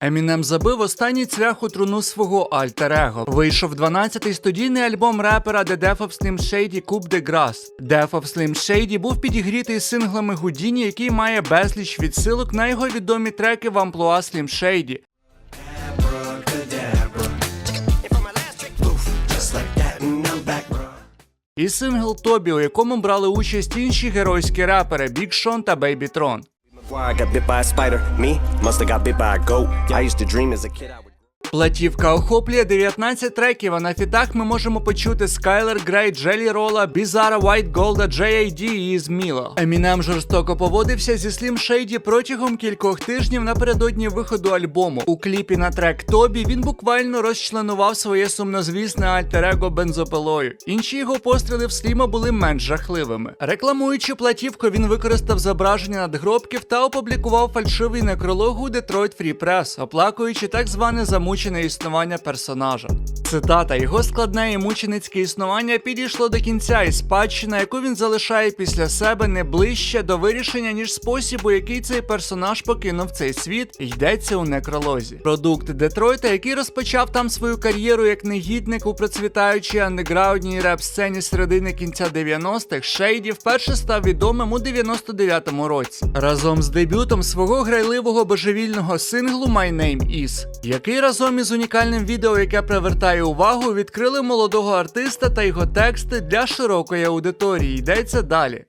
Емінем забив останній цвях у труну свого альтер-его. Вийшов 12-й студійний альбом репера The Death of Slim Shady Coup de Grace. Death of Slim Shady був підігрітий синглами Гудіні, який має безліч відсилок на його відомі треки в амплуа Slim Shady. І сингл Тобі, у якому брали участь інші геройські репери Big Sean та Baby Tron. Why I got bit by a spider? Me? Must have got bit by a goat. I used to dream as a kid I. Платівка охоплює 19 треків, а на фітах ми можемо почути Skyler Grey, Jelly Rolla, Bizarre, White Golda, J.A.D. і Зміло. Емінем жорстоко поводився зі Slim Shady протягом кількох тижнів напередодні виходу альбому. У кліпі на трек Тобі він буквально розчленував своє сумнозвісне альтер-его бензопилою. Інші його постріли в Сліма були менш жахливими. Рекламуючи платівку, він використав зображення надгробків та опублікував фальшивий некролог у Detroit Free Press, оплакуючи так зване замучене існування персонажа. Цитата: його складне і мученицьке існування підійшло до кінця, і спадщина, яку він залишає після себе, не ближче до вирішення, ніж спосіб, у який цей персонаж покинув цей світ, йдеться у некролозі. Продукт Детройта, який розпочав там свою кар'єру як негідник у процвітаючій андеграундній реп-сцені середини кінця 90-х, Шейді вперше став відомим у 99-му році. Разом з дебютом свого грайливого божевільного синглу My Name Is, який разом із унікальним відео, яке привертає увагу, відкрили молодого артиста та його тексти для широкої аудиторії. Йдеться далі.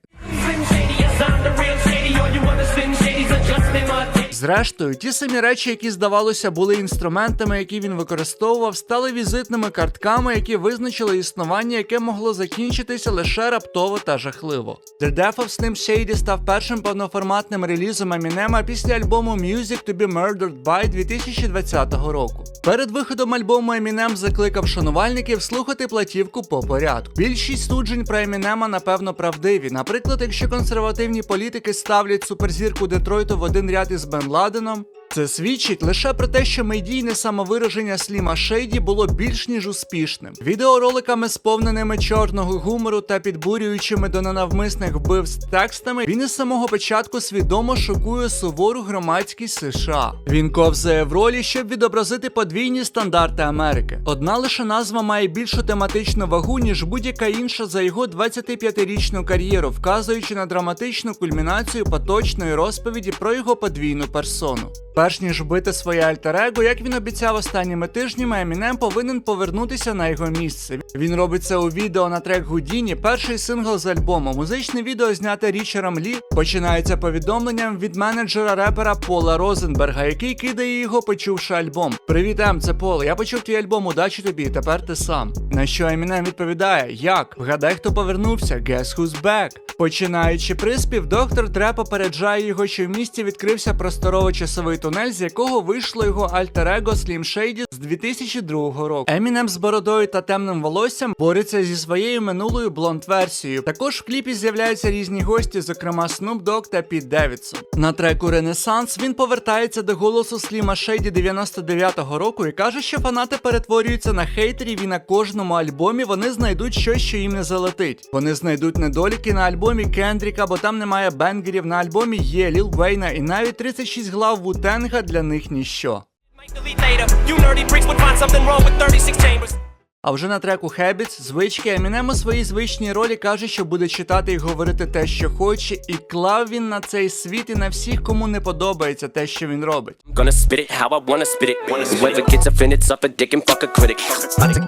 Зрештою, ті самі речі, які здавалося були інструментами, які він використовував, стали візитними картками, які визначили існування, яке могло закінчитися лише раптово та жахливо. The Death of Slim Shady став першим повноформатним релізом Емінема після альбому Music to be Murdered by 2020 року. Перед виходом альбому Емінем закликав шанувальників слухати платівку по порядку. Більшість суджень про Емінема напевно правдиві. Наприклад, якщо консервативні політики ставлять суперзірку Детройту в один ряд із Бен Ладеном, це свідчить лише про те, що медійне самовираження Сліма Шейді було більш ніж успішним. Відеороликами, сповненими чорного гумору та підбурюючими до ненавмисних вбивств текстами, він із самого початку свідомо шокує сувору громадськість США. Він ковзає в ролі, щоб відобразити подвійні стандарти Америки. Одна лише назва має більшу тематичну вагу, ніж будь-яка інша за його 25-річну кар'єру, вказуючи на драматичну кульмінацію поточної розповіді про його подвійну персону. Перш ніж вбити своє альтер-его, як він обіцяв останніми тижнями, Емінем повинен повернутися на його місце. Він робить це у відео на трек Гудіні, перший сингл з альбому. Музичне відео зняте Річером Лі починається повідомленням від менеджера репера Пола Розенберга, який кидає його, почувши альбом. Привіт, Ем, це Пол. Я почув твій альбом, удачі тобі, тепер ти сам. На що Емінем відповідає: Як? Вгадай, хто повернувся? Guess who's back? Починаючи приспів, доктор Дре попереджає його, що в місті відкрився просторово-часовий тунель, з якого вийшло його альтер-его Slim Shady з 2002 року. Емінем з бородою та темним волоссям бореться зі своєю минулою блонд-версією. Також в кліпі з'являються різні гості, зокрема Snoop Dogg та Піт Девідсон. На треку Ренесанс він повертається до голосу Сліма Шейді 99-го року і каже, що фанати перетворюються на хейтерів і на кожному альбомі вони знайдуть щось, що їм не залетить. Вони знайдуть недоліки на альбомі Кендріка, бо там немає бенгерів. На альбомі є Ліл Вейна і навіть 36 глав Вутенга для них ніщо. Might delete later. You nerdy freaks would find something wrong with 36 chambers. А вже на треку Habits, звички, Емінем у своїй звичній ролі каже, що буде читати і говорити те, що хоче, і клав він на цей світ і на всіх, кому не подобається те, що він робить. Gonna spit it how I wanna spit it. Whoever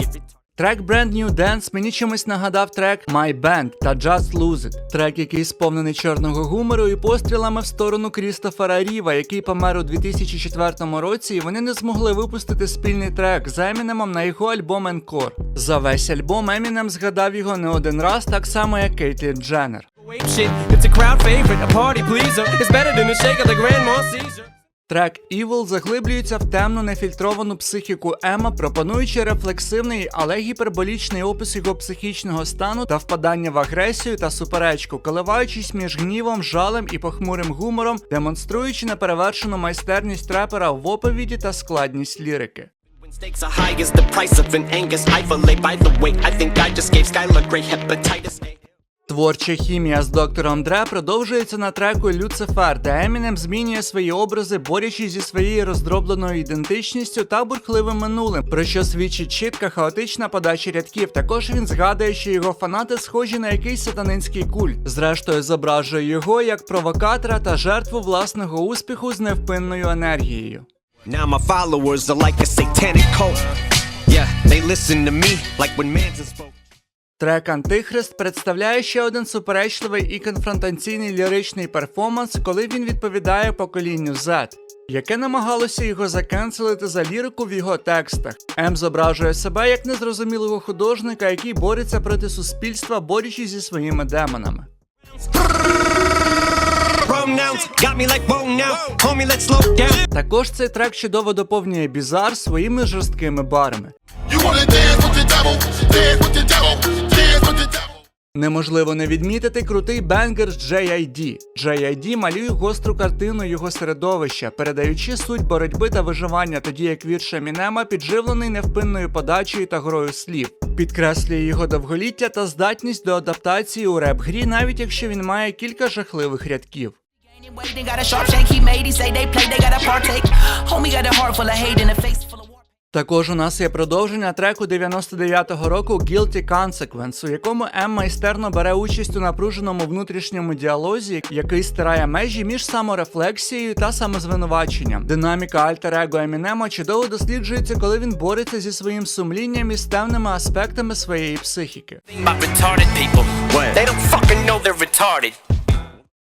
gets. Трек Brand New Dance мені чимось нагадав трек My Band та Just Lose It. Трек, який сповнений чорного гумору і пострілами в сторону Крістофера Ріва, який помер у 2004 році, і вони не змогли випустити спільний трек з Емінемом на його альбом Encore. За весь альбом Емінем згадав його не один раз, так само як Кейтлін Дженнер. It's a crowd favorite, a party pleaser. It's better than the shake of the Grandma Caesar. Трек Evil заглиблюється в темну нефільтровану психіку Ема, пропонуючи рефлексивний, але гіперболічний опис його психічного стану та впадання в агресію та суперечку, коливаючись між гнівом, жалем і похмурим гумором, демонструючи неперевершену майстерність репера в оповіді та складність лірики. Творча хімія з доктором Дре продовжується на треку Люцифер, де Емінем змінює свої образи, борючись зі своєю роздробленою ідентичністю та бурхливим минулим, про що свідчить чітка хаотична подача рядків. Також він згадує, що його фанати схожі на якийсь сатанинський культ. Зрештою, зображує його як провокатора та жертву власного успіху з невпинною енергією. Now my followers are like a satanic cult. Yeah, they listen to me like when Manson spoke. Трек Антихрист представляє ще один суперечливий і конфронтаційний ліричний перформанс, коли він відповідає поколінню Z, яке намагалося його закенселити за лірику в його текстах. М зображує себе як незрозумілого художника, який бореться проти суспільства, борючись зі своїми демонами. Також цей трек чудово доповнює бізар своїми жорсткими барами. Неможливо не відмітити крутий бенгер з JID. JID малює гостру картину його середовища, передаючи суть боротьби та виживання, тоді як вірш Емінема підживлений невпинною подачею та грою слів. Підкреслює його довголіття та здатність до адаптації у реп-грі, навіть якщо він має кілька жахливих рядків. Також у нас є продовження треку 99-го року Guilty Consequence, у якому М майстерно бере участь у напруженому внутрішньому діалозі, який стирає межі між саморефлексією та самозвинуваченням. Динаміка альтер-его Емінема чудово досліджується, коли він бореться зі своїм сумлінням і з темними аспектами своєї психіки.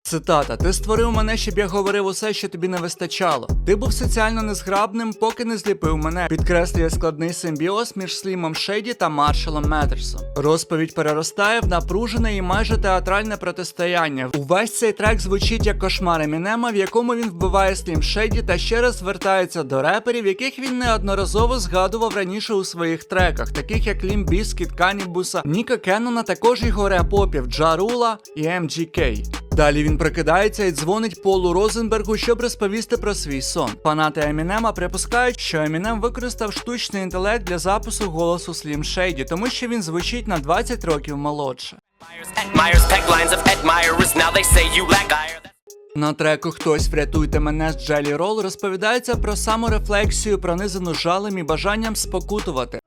Цитата: Ти створив мене, щоб я говорив усе, що тобі не вистачало. Ти був соціально незграбним, поки не зліпив мене. Підкреслює складний симбіоз між Слімом Шейді та Маршалом Метерсом. Розповідь переростає в напружене і майже театральне протистояння. Увесь цей трек звучить як кошмар Емінема, в якому він вбиває Слім Шейді та ще раз звертається до реперів, яких він неодноразово згадував раніше у своїх треках, таких як Лім Біскіт, Канібуса, Ніка Кеннона, також його репопів Джарула і MGK. Далі він прокидається і дзвонить Полу Розенбергу, щоб розповісти про свій сон. Фанати Емінема припускають, що Емінем використав штучний інтелект для запису голосу Слім Шейді, тому що він звучить на 20 років молодше. На треку Хтось врятуйте мене з Джелі Рол розповідається про саморефлексію, пронизану жалем і бажанням спокутувати.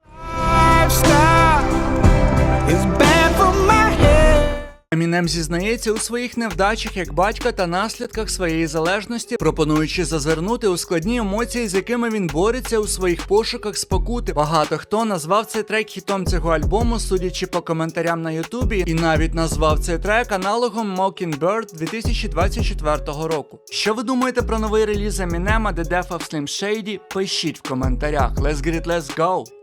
Емінем зізнається у своїх невдачах як батька та наслідках своєї залежності, пропонуючи зазирнути у складні емоції, з якими він бореться у своїх пошуках спокути. Багато хто назвав цей трек хітом цього альбому, судячи по коментарям на Ютубі, і навіть назвав цей трек аналогом Mockingbird 2024 року. Що ви думаєте про новий реліз Емінема The Death of Slim Shady? Пишіть в коментарях. Let's get it, let's go!